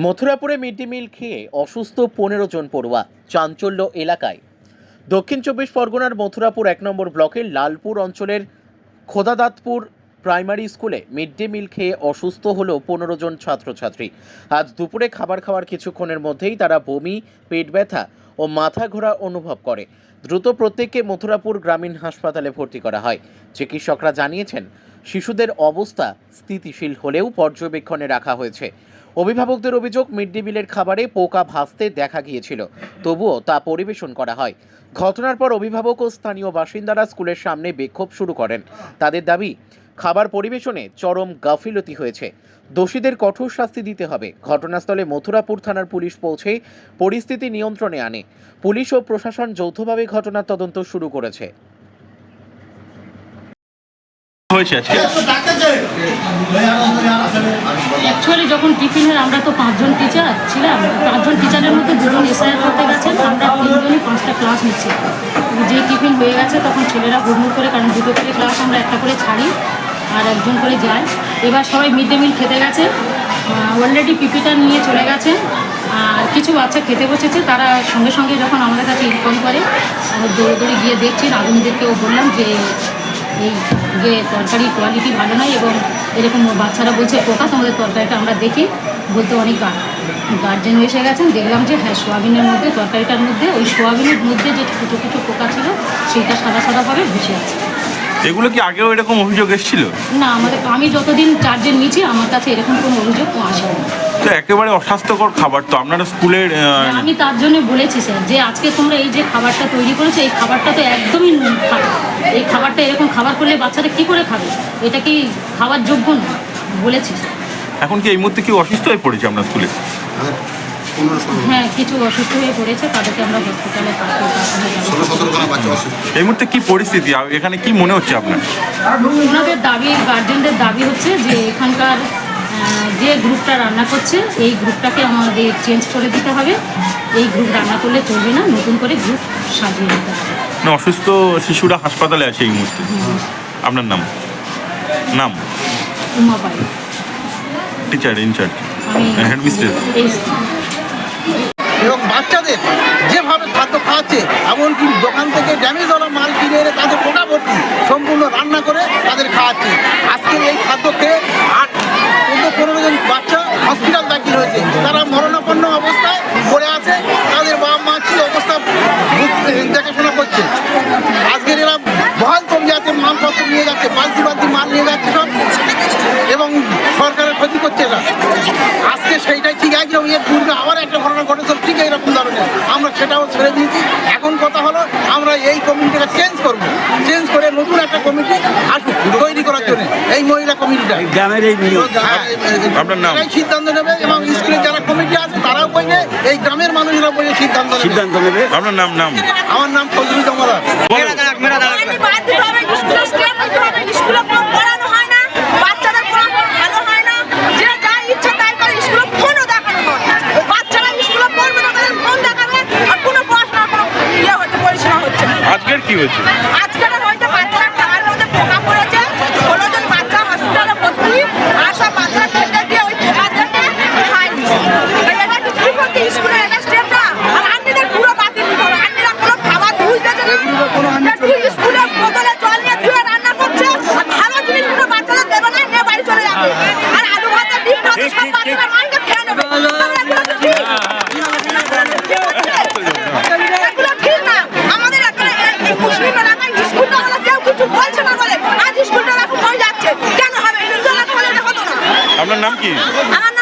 মথুরাপুরে mid day meal খেয়ে অসুস্থ পনেরো জন পড়ুয়া চাঞ্চল্য এলাকায়। দক্ষিণ চব্বিশ পরগনার মথুরাপুর এক নম্বর ব্লকের লালপুর অঞ্চলের খোদাদাতপুর প্রাইমারি স্কুলে মিড ডে মিল খেয়ে অসুস্থ হলো পনেরো জন ছাত্রছাত্রী। আজ দুপুরে খাবার খাওয়ার কিছুক্ষণের মধ্যেই তারা বমি, পেট ব্যথা ও মাথা ঘোরা অনুভব করে। দ্রুত প্রত্যেককে মথুরাপুর গ্রামীণ হাসপাতালে ভর্তি করা হয়। চিকিৎসকরা জানিয়েছেন শিশুদের অবস্থা স্থিতিশীল হলেও পর্যবেক্ষণে রাখা হয়েছে। অভিভাবকদের অভিযোগ, মিড ডে মিলের খাবারে পোকা ভাসতে দেখা গিয়েছিল। তবুও তা পরিবেশন করা হয়। ঘটনার পর অভিভাবক ও স্থানীয় বাসিন্দারা স্কুলের সামনে বিক্ষোভ শুরু করেন। তাদের দাবি, খাবার পরিবেশনে চরম গাফিলতি হয়েছে। দোষীদের কঠোর শাস্তি দিতে হবে। ঘটনাস্থলে মথুরাপুর থানার পুলিশ পৌঁছে পরিস্থিতি নিয়ন্ত্রণে আনে। পুলিশ ও প্রশাসন যৌথভাবে ঘটনার তদন্ত শুরু করেছে। হয়েছে আজকে অ্যাকচুয়ালি যখন টিফিনের আমরা তো পাঁচজন টিচার ছিলাম, পাঁচজন টিচারের মধ্যে দুজন এসআইআর করতে গেছেন, আমরা তিনজনই পাঁচটা ক্লাস নিচ্ছি। যে টিফিন হয়ে গেছে, তখন ছেলেরা হুড়মুড় করে, কারণ দুটো করে ক্লাস আমরা একটা করে ছাড়ি, আর একজন করে যায়। এবার সবাই মিড ডে মিল খেতে গেছে। অলরেডি পিপিটা নিয়ে চলে গেছে। আর কিছু বাচ্চা খেতে বসেছে, তারা সঙ্গে সঙ্গে যখন আমাদের কাছে ইনফর্ম করে দৌড়ে দৌড়ে গিয়ে দেখছি, রাঁধুনিদেরকেও বললাম যে, এই যে তরকারি কোয়ালিটি ভালো নয় এবং এরকম বাচ্চারা বলছে পোকা তোমাদের তরকারিটা আমরা দেখি? বলতে অনেক গার্জেন এসে গেছেন দেখলাম যে হ্যাঁ সোয়াবিনের মধ্যে তরকারিটার মধ্যে ওই সোয়াবিনের মধ্যে যে ছোটো ছোটো পোকা ছিল সেটা সাদা সাদাভাবে ভেসে আছে এগুলো কি আগেও এরকম অভিযোগ এসেছিল? না আমাদের আমি যতদিন চার্জে নিয়েছি আমার কাছে এরকম কোনো অভিযোগ আসেনি। তো একেবারে অস্বাস্থ্যকর খাবার তো আপনারা স্কুলের আমি তার জন্য বলেছি স্যার যে আজকে তোমরা এই যে খাবারটা তৈরি করেছ এই খাবারটা তো একদমই খারাপ। এই খাবারটা এরকম খাবার করলে বাচ্চারা কি করে খাবে? এটা কি খাওয়ার যোগ্য না? বলেছি। এখন কি এই মুহূর্তে কি অসুস্থ হয়ে পড়েছে আমরা স্কুলে? ষোলো। হ্যাঁ কিছু অসুস্থ হয়ে পড়েছে তাদেরকে আমরা হসপিটালে এই মুহূর্তে কি পরিস্থিতি? এখানে কি মনে হচ্ছে আপনার? ওনাদের দাবি গার্জেনদের দাবি হচ্ছে যে এখানকার যে গ্রুপটা রান্না করছে এই গ্রুপটাকে আমাদের চেঞ্জ করে দিতে হবে। এই গ্রুপ রান্না করলে চলবে না নতুন করে গ্রুপ সাজিয়ে দিতে হবে। না অসুস্থ শিশুরা হাসপাতালে আছে এই মুহূর্তে। আপনার নাম? নাম? Uma Pai teacher in charge আমি হেডমিস্ট্রেস এবং বাচ্চাদের যেভাবে খাদ্য খাওয়াচ্ছে এমনকি দোকান থেকে ড্যামেজওয়ালা মাল কিনে এনে তাদের পোকা সম্পূর্ণ রান্না করে তাদের খাওয়াচ্ছে। আজকের এই খাদ্য খেয়ে আট চোদ্দ পনেরো জন বাচ্চা হসপিটাল দাখিল হয়েছে তারা মরণাপন্ন অবস্থায় পড়ে আছে তাদের বাবা মা কি অবস্থা ভুগ- দেখাশোনা করছে আজকের এরা বহাল তবিয়াতে মালপত্র নিয়ে যাচ্ছে বালতি বালতি মাল নিয়ে যাচ্ছে সব এবং সরকারের ক্ষতি করছে এরা। আজকে সেইটাই ঠিক একদম এর পূর্বে আবার একটা ঘটনা ঘটেছিল ঠিক এইরকম ধরনের। আমরা সেটাও ছেড়ে দিয়েছি। এখন কথা হলো আমরা এই কমিটিটাকে চেঞ্জ করব। চেঞ্জ করে নতুন একটা কমিটি আসুক তৈরি করার জন্য এই মহিলা কমিটিটা। গ্রামের এই হ্যাঁ, সিদ্ধান্ত নেবে এবং স্কুলে যারা কমিটি আছে তারাও বইলে এই গ্রামের মানুষরা বইলে সিদ্ধান্ত নেবে। সিদ্ধান্ত নেবে। আপনার নাম নাম? আমার নাম ফজলুল জমাদার বলো। আমি বাদ দিতে হবে স্কুলে স্টেপ দিতে হবে স্কুলে কোনো পড়ানো হয় না বাচ্চাদের পড়ানো ভালো হয় না যে যা ইচ্ছা তাই করে স্কুলে ফোনও দেখানো হয় বাচ্চারা স্কুলে পড়বে না তাদের ফোন দেখাবে আর কোনো পড়াশোনা কোনো ইয়ে হচ্ছে পরিচালনা হচ্ছে না আজকের কি হয়েছে? আজকের হয়তো বাচ্চারা খাওয়ার মধ্যে পোকা পড়েছে ষোলো জন বাচ্চা হসপিটালে ভর্তি আর সব বাচ্চারা খেতে গিয়ে ওই পোকা দেখে খাই দিচ্ছে এটা কি ঠিক হচ্ছে স্কুলে এটা স্টেপটা আর আন্টিদের পুরো বাতিল দিতে হবে আন্টিরা কোনো খাবার বুঝতেছে না যে ঠিক স্কুলে বোতলে জল নিয়ে ধুয়ে রান্না করছে আর ভালো জিনিসগুলো বাচ্চাদের দেবে না নিয়ে বাড়ি চলে যাবে আর আলু ভাজা ডিম ভাজা সব বাচ্চারা মাইন্ডে খেয়ে নেবে তবে এগুলো কি ঠিক? এগুলো ঠিক না আমাদের এখানে এই- এই মুসলিম এলাকায় স্কুলটা হলে কেউ কিছু বলছে না বলে আজ স্কুলটা এখন হয়ে যাচ্ছে কেন হবে হিন্দু এলাকা হলে এটা হতো না আপনার নাম কি? আমার